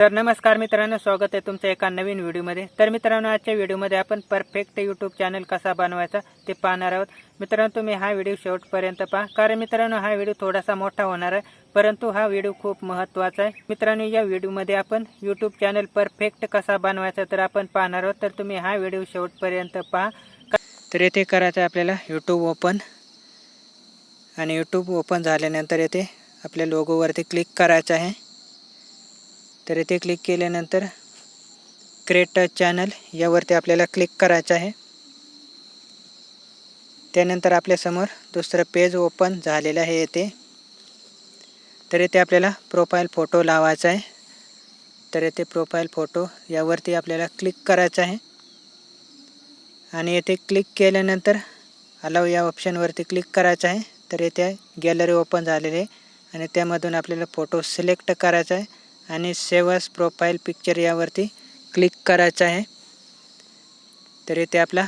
तर नमस्कार मित्रांनो स्वागत आहे तुमचं एका नवीन व्हिडिओमध्ये. तर मित्रांनो आजच्या व्हिडिओमध्ये आपण परफेक्ट यूट्यूब चॅनल कसा बनवायचा ते पाहणार आहोत. मित्रांनो तुम्ही हा व्हिडिओ शेवटपर्यंत पहा कारण मित्रांनो हा व्हिडिओ थोडासा मोठा होणार आहे परंतु हा व्हिडिओ खूप महत्त्वाचा आहे. मित्रांनो या व्हिडिओमध्ये आपण यूट्यूब चॅनल परफेक्ट कसा बनवायचा तर आपण पाहणार आहोत. तर तुम्ही हा व्हिडिओ शेवटपर्यंत पहा. तर येथे करायचं आहे आपल्याला यूट्यूब ओपन आणि यूट्यूब ओपन झाल्यानंतर येथे आपल्या लोगोवरती क्लिक करायचं आहे. तर इथे क्लिक केल्यानंतर क्रिएट चॅनल यावरती आपल्याला क्लिक करायचं आहे. त्यानंतर आपल्यासमोर दुसरं पेज ओपन झालेलं आहे येथे तर इथे आपल्याला प्रोफाईल फोटो लावायचा आहे. तर येथे प्रोफाईल फोटो यावरती आपल्याला क्लिक करायचं आहे. आणि येथे क्लिक केल्यानंतर अलाव या ऑप्शनवरती क्लिक करायचं आहे. तर येथे गॅलरी ओपन झालेली आहे. आणि त्यामधून आपल्याला फोटो सिलेक्ट करायचा आहे. आणि सेवस प्रोफाईल पिक्चर यावरती क्लिक करायचं आहे. तर इथे आपला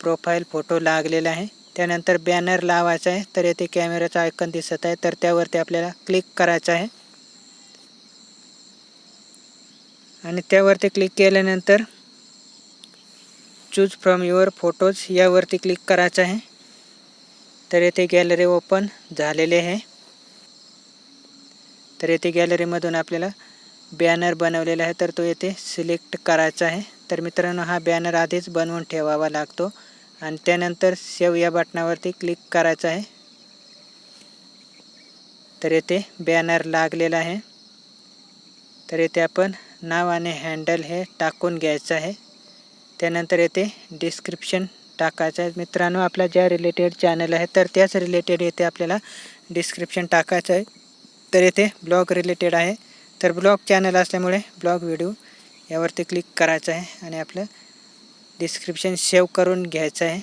प्रोफाईल फोटो लागलेला आहे. त्यानंतर बॅनर लावायचा आहे. तर येथे कॅमेराचं आयकन दिसत आहे. तर त्यावरती आपल्याला क्लिक करायचं आहे. आणि त्यावरती क्लिक केल्यानंतर चूज फ्रॉम युअर फोटोज यावरती क्लिक करायचं आहे. तर येथे गॅलरी ओपन झालेले आहे. तर येथे गॅलरीमधून आपल्याला बॅनर बनवलेला आहे तर तो येथे सिलेक्ट करायचा आहे. तर मित्रांनो हा बॅनर आधीच बनवून ठेवावा लागतो. आणि त्यानंतर सेव या बटनावरती क्लिक करायचं आहे. तर येथे बॅनर लागलेला आहे. तर येथे आपण नाव आणि हँडल हे टाकून घ्यायचं आहे. त्यानंतर येथे डिस्क्रिप्शन टाकायचं आहे. मित्रांनो आपला ज्या रिलेटेड चॅनल आहे तर त्याच रिलेटेड येथे आपल्याला डिस्क्रिप्शन टाकायचं आहे. तर येथे ब्लॉग रिलेटेड आहे. तर ब्लॉग चॅनल असल्यामुळे ब्लॉग व्हिडिओ यावरती क्लिक करायचं आहे आणि आपलं डिस्क्रिप्शन सेव्ह करून घ्यायचं आहे.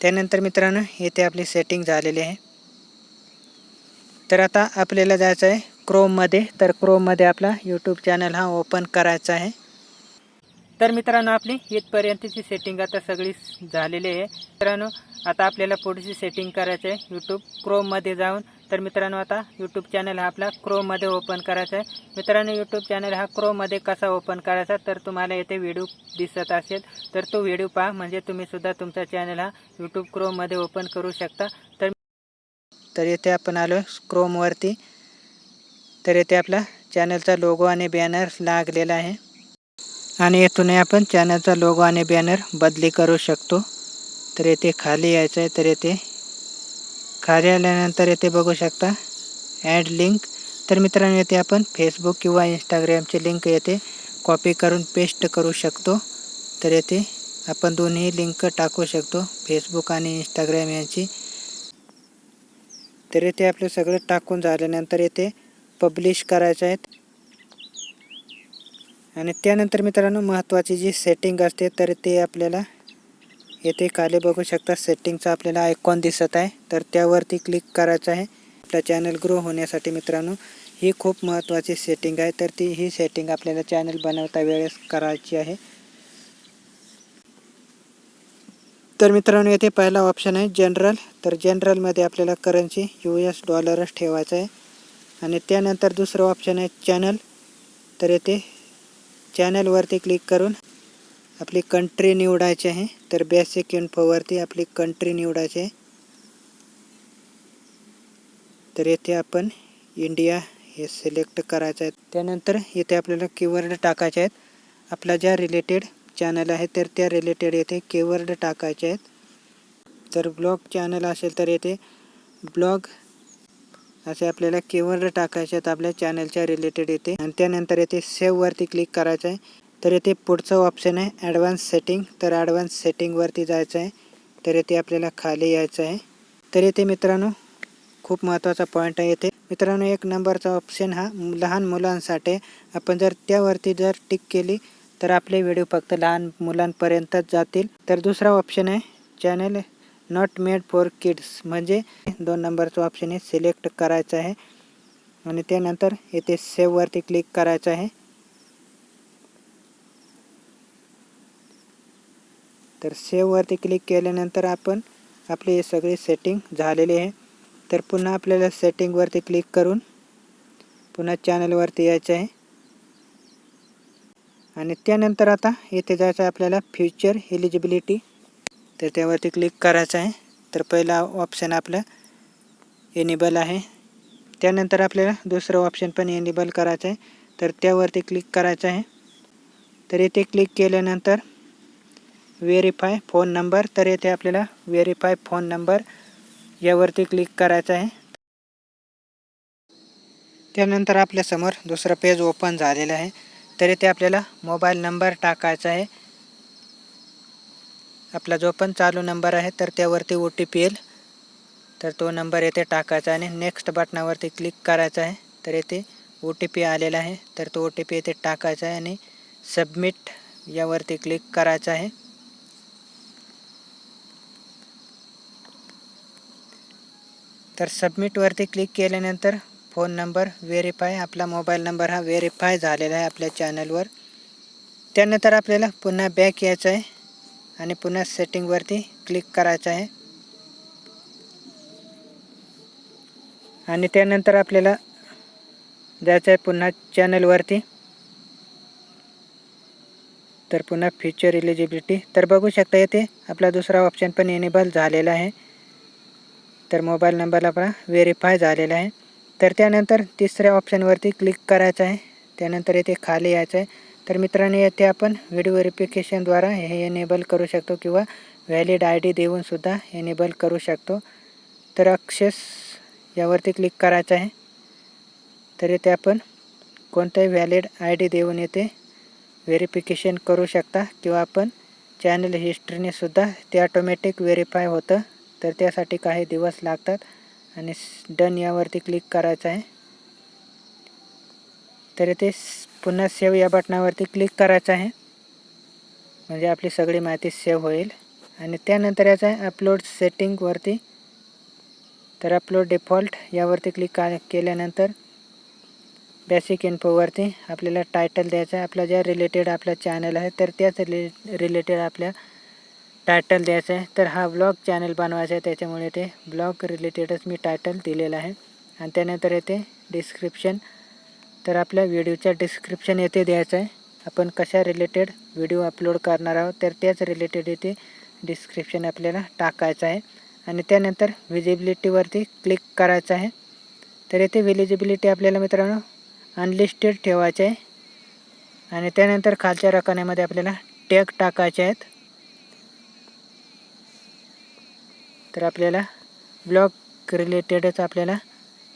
त्यानंतर मित्रांनो येथे आपली सेटिंग झालेली आहे. तर आता आपल्याला जायचं आहे क्रोममध्ये तर क्रोममध्ये आपला यूट्यूब चॅनल हा ओपन करायचा आहे. तर मित्रांनो आपली इथपर्यंतची सेटिंग आता सगळी झालेली आहे. मित्रांनो आता आपल्याला पुढची सेटिंग करायचं आहे. यूट्यूब क्रोममध्ये जाऊन तर मित्रांनो आता यूट्यूब चॅनल हा आपला क्रोममध्ये ओपन करायचा आहे. मित्रांनो यूट्यूब चॅनल हा क्रोममध्ये कसा ओपन करायचा तर तुम्हाला येथे व्हिडिओ दिसत असेल. तर तो व्हिडिओ पहा म्हणजे तुम्ही सुद्धा तुमचा चॅनल हा यूट्यूब क्रोममध्ये ओपन करू शकता. तर तर येथे आपण आलो क्रोमवरती तर येथे आपला चॅनलचा लोगो आणि बॅनर लागलेला आहे. आणि येथूनही आपण चॅनलचा लोगो आणि बॅनर बदली करू शकतो. तर येथे खाली यायचं आहे तर येथे खाली आल्यानंतर येथे बघू शकता. ॲड लिंक तर मित्रांनो येथे आपण फेसबुक किंवा इंस्टाग्रामची लिंक येथे कॉपी करून पेस्ट करू शकतो. तर येथे आपण दोन्ही लिंक टाकू शकतो फेसबुक आणि इंस्टाग्राम यांची. तर येथे आपले सगळं टाकून झाल्यानंतर येथे पब्लिश करायचं आहेत आणि त्यानंतर मित्रांनो महत्त्वाची जी सेटिंग असते तर ते आपल्याला येथे खाली बघू शकता सेटिंगचा आपल्याला आयकॉन दिसत आहे. तर त्यावरती क्लिक करायचं आहे. आपला चॅनल ग्रो होण्यासाठी मित्रांनो ही खूप महत्त्वाची सेटिंग आहे. तर ती ही सेटिंग आपल्याला चॅनल बनवता वेळेस करायची आहे. तर मित्रांनो येथे पहिला ऑप्शन आहे जनरल तर जनरलमध्ये आपल्याला करन्सी यू एस डॉलरच ठेवायचं आहे. आणि त्यानंतर दुसरं ऑप्शन आहे चॅनल तर येथे चॅनलवरती क्लिक करून आपली कंट्री निवडायची आहे तर बेसिक इन्फोवरती आपली कंट्री निवडायची आहे. तर येथे आपण इंडिया हे सिलेक्ट करायचं आहे. त्यानंतर येथे आपल्याला कीवर्ड टाकायचे आहेत. आपला ज्या रिलेटेड चॅनल आहे तर त्या रिलेटेड येथे कीवर्ड टाकायचे आहेत. तर ब्लॉग चॅनल असेल तर येथे ब्लॉग असे आपल्याला कीवर्ड टाकायचे आहेत आपल्या चॅनलच्या रिलेटेड येते आणि त्यानंतर येथे सेव्हवरती क्लिक करायचं आहे. तर येथे पुढचं ऑप्शन आहे ॲडव्हान्स सेटिंग तर ॲडव्हान्स सेटिंगवरती जायचं आहे तर येथे आपल्याला खाली यायचं आहे तर येथे मित्रांनो खूप महत्त्वाचा पॉईंट आहे येथे मित्रांनो एक नंबरचा ऑप्शन हा लहान मुलांसाठी. आपण जर त्यावरती जर टिक केली तर आपले व्हिडिओ फक्त लहान मुलांपर्यंतच जातील. तर दुसरा ऑप्शन आहे channel not made for kids म्हणजे दोन नंबरचं ऑप्शन आहे सिलेक्ट करायचं आहे. आणि त्यानंतर येथे सेव्हवरती क्लिक करायचं आहे. तर सेववरती क्लिक केल्यानंतर आपण आपली हे सगळी सेटिंग झालेली आहे. तर पुन्हा आपल्याला सेटिंगवरती क्लिक करून पुन्हा चॅनलवरती यायचं आहे. आणि त्यानंतर आता इथे जायचं आहे आपल्याला फ्युचर एलिजिबिलिटी तर त्यावरती क्लिक करायचं आहे. तर पहिला ऑप्शन आपलं एनेबल आहे. त्यानंतर आपल्याला दुसरं ऑप्शन पण एनेबल करायचं आहे. तर त्यावरती क्लिक करायचं आहे. तर इथे क्लिक केल्यानंतर व्हेरीफाय फोन नंबर तर येथे आपल्याला व्हेरीफाय फोन नंबर यावरती क्लिक करायचं आहे. त्यानंतर आपल्यासमोर दुसरं पेज ओपन झालेलं आहे. तर येथे आपल्याला मोबाईल नंबर टाकायचा आहे. आपला जो पण चालू नंबर आहे तर त्यावरती ओ टी पी येईल. तर तो नंबर येथे टाकायचा आणि नेक्स्ट बटनावरती क्लिक करायचा आहे. तर येथे ओ टी पी आलेला आहे. तर तो ओ टी पी येथे टाकायचा आहे आणि सबमिट यावरती क्लिक करायचा आहे. तर सबमिटवरती क्लिक केल्यानंतर फोन नंबर व्हेरीफाय आपला मोबाईल नंबर हा व्हेरीफाय झालेला आहे आपल्या चॅनलवर त्यानंतर आपल्याला पुन्हा बॅक यायचं आहे आणि पुन्हा सेटिंगवरती क्लिक करायचं आहे. आणि त्यानंतर आपल्याला जायचं आहे पुन्हा चॅनलवरती तर पुन्हा फ्युचर इलिजिबिलिटी तर बघू शकता येते आपला दुसरा ऑप्शन पण एनेबल झालेला आहे. तर मोबाईल नंबर आपला व्हेरीफाय झालेला आहे. तर त्यानंतर तिसऱ्या ऑप्शनवरती क्लिक करायचं आहे. त्यानंतर येथे खाली यायचं आहे. तर मित्रांनो येथे आपण व्हिडिओ व्हेरिफिकेशनद्वारा हे एनेबल करू शकतो किंवा व्हॅलिड आय डी देऊनसुद्धा एनेबल करू शकतो. तर अक्षस यावरती क्लिक करायचं आहे. तर येथे आपण कोणताही व्हॅलिड आय डी देऊन येथे व्हेरिफिकेशन करू शकता किंवा आपण चॅनल हिस्ट्रीनेसुद्धा ते ऑटोमॅटिक व्हेरीफाय होतं. तर त्यासाठी काही दिवस लागतात. आणि डन यावरती क्लिक करायचं आहे. तर इथे पुन्हा सेव्ह या बटनावरती क्लिक करायचं आहे. म्हणजे आपली सगळी माहिती सेव्ह होईल. आणि त्यानंतर याचं आहे अपलोड सेटिंगवरती तर अपलोड डिफॉल्ट यावरती क्लिक का केल्यानंतर बेसिक इन्फोवरती आपल्याला टायटल द्यायचं आहे. आपला ज्या रिलेटेड आपला चॅनल आहे तर त्याच रिले रिलेटेड आपल्या टायटल द्यायचं आहे. तर हा ब्लॉग चॅनल बनवायचा आहे. त्याच्यामुळे ते ब्लॉग रिलेटेडच मी टायटल दिलेलं आहे. आणि त्यानंतर येते डिस्क्रिप्शन तर आपल्या व्हिडिओच्या डिस्क्रिप्शन येथे द्यायचं आहे. आपण कशा रिलेटेड व्हिडिओ अपलोड करणार आहोत तर त्याच रिलेटेड येथे डिस्क्रिप्शन आपल्याला टाकायचं आहे. आणि त्यानंतर विजिबिलिटीवरती क्लिक करायचं आहे. तर येथे विलिजिबिलिटी आपल्याला मित्रांनो अनलिस्टेड ठेवायचे आहे. आणि त्यानंतर खालच्या रकान्यामध्ये आपल्याला टॅग टाकायचे आहेत. तर आपल्याला ब्लॉग रिलेटेडच आपल्याला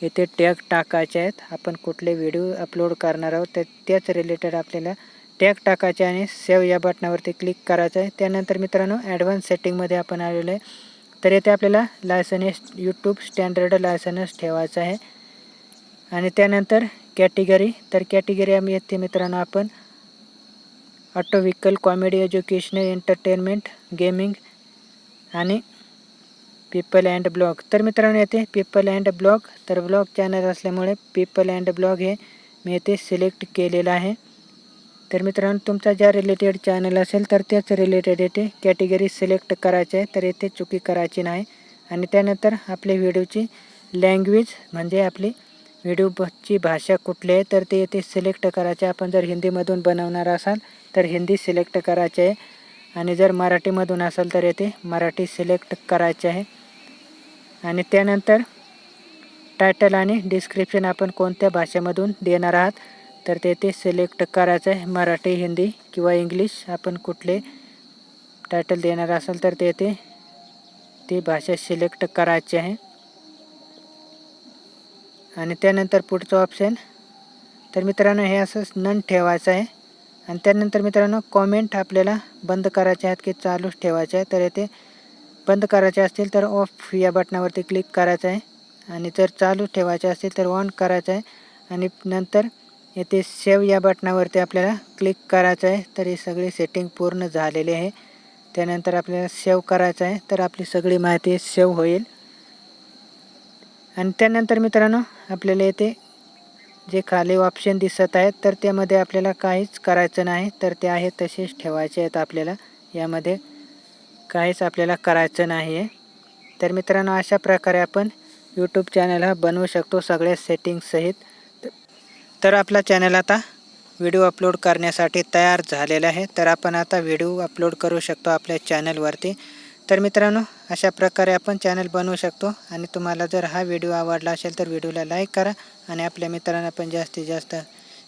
इथे टॅग टाकायचे आहेत. आपण कुठले व्हिडिओ अपलोड करणार आहोत तर त्याच रिलेटेड आपल्याला टॅग टाकायचे आणि सेव्ह या बटनावरती क्लिक करायचं आहे. त्यानंतर मित्रांनो ॲडव्हान्स सेटिंगमध्ये आपण आलेलो आहे. तर येथे आपल्याला लायसन्स यूट्यूब स्टँडर्ड लायसन्स ठेवायचं आहे. आणि त्यानंतर कॅटेगरी तर कॅटेगरी आम्ही येते मित्रांनो आपण auto vehicle comedy educational entertainment gaming आणि पीपल अँड ब्लॉग तर मित्रांनो येते पीपल अँड ब्लॉग तर ब्लॉग चॅनल असल्यामुळे पीपल अँड ब्लॉग हे मी येथे सिलेक्ट केलेलं आहे. तर मित्रांनो तुमचा ज्या रिलेटेड चॅनल असेल तर त्याच रिलेटेड येथे कॅटेगरी सिलेक्ट करायचे आहे. तर येथे चुकी करायची नाही. आणि त्यानंतर आपल्या व्हिडिओची लँग्वेज म्हणजे आपली व्हिडिओची भाषा कुठली आहे तर ते येथे सिलेक्ट करायचे आपण जर हिंदीमधून बनवणार असाल तर हिंदी सिलेक्ट करायचे आहे. आणि जर मराठीमधून असाल तर येथे मराठी सिलेक्ट करायचे आहे. आणि त्यानंतर टायटल आणि डिस्क्रिप्शन आपण कोणत्या भाषेमधून देणार आहात? तर ते ते सिलेक्ट करायचं आहे. मराठी हिंदी किंवा इंग्लिश आपण कुठले टायटल देणार असाल तर ते ते ती भाषा सिलेक्ट करायची आहे. आणि त्यानंतर पुढचं ऑप्शन तर मित्रांनो हे असंच नन ठेवायचं आहे. आणि त्यानंतर मित्रांनो कॉमेंट आपल्याला बंद करायचे आहेत की चालूच ठेवायचे आहे. तर येथे बंद करायचे असतील तर ऑफ या बटनावरती क्लिक करायचं आहे. आणि जर चालू ठेवायचे असतील तर ऑन करायचं आहे. आणि नंतर येथे सेव या बटनावरती आपल्याला क्लिक करायचं आहे. तर ही सगळी सेटिंग पूर्ण झालेली आहे. त्यानंतर आपल्याला सेव्ह करायचं आहे. तर आपली सगळी माहिती सेव होईल. आणि त्यानंतर मित्रांनो आपल्याला येथे जे खाली ऑप्शन दिसत आहेत तर त्यामध्ये आपल्याला काहीच करायचं नाही. तर ते आहे तसेच ठेवायचे आहेत आपल्याला. यामध्ये काहीच आपल्याला करायचं नाही आहे तर मित्रांनो अशा प्रकारे आपण यूट्यूब चॅनल हा बनवू शकतो सगळ्या सेटिंग्ससहित तर आपला चॅनल आता व्हिडिओ अपलोड करण्यासाठी तयार झालेला आहे. तर आपण आता व्हिडिओ अपलोड करू शकतो आपल्या चॅनलवरती तर मित्रांनो अशा प्रकारे आपण चॅनल बनवू शकतो. आणि तुम्हाला जर हा व्हिडिओ आवडला असेल तर व्हिडिओला लाईक करा आणि आपल्या मित्रांना पण जास्तीत जास्त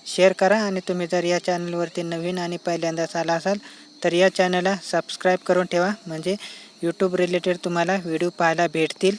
शेअर करा. आणि तुम्ही जर या चॅनलवरती नवीन आणि पहिल्यांदाच आला असाल तर या चॅनलला सबस्क्राईब करून ठेवा. म्हणजे यूट्यूब रिलेटेड तुम्हाला व्हिडिओ पाहायला भेटतील.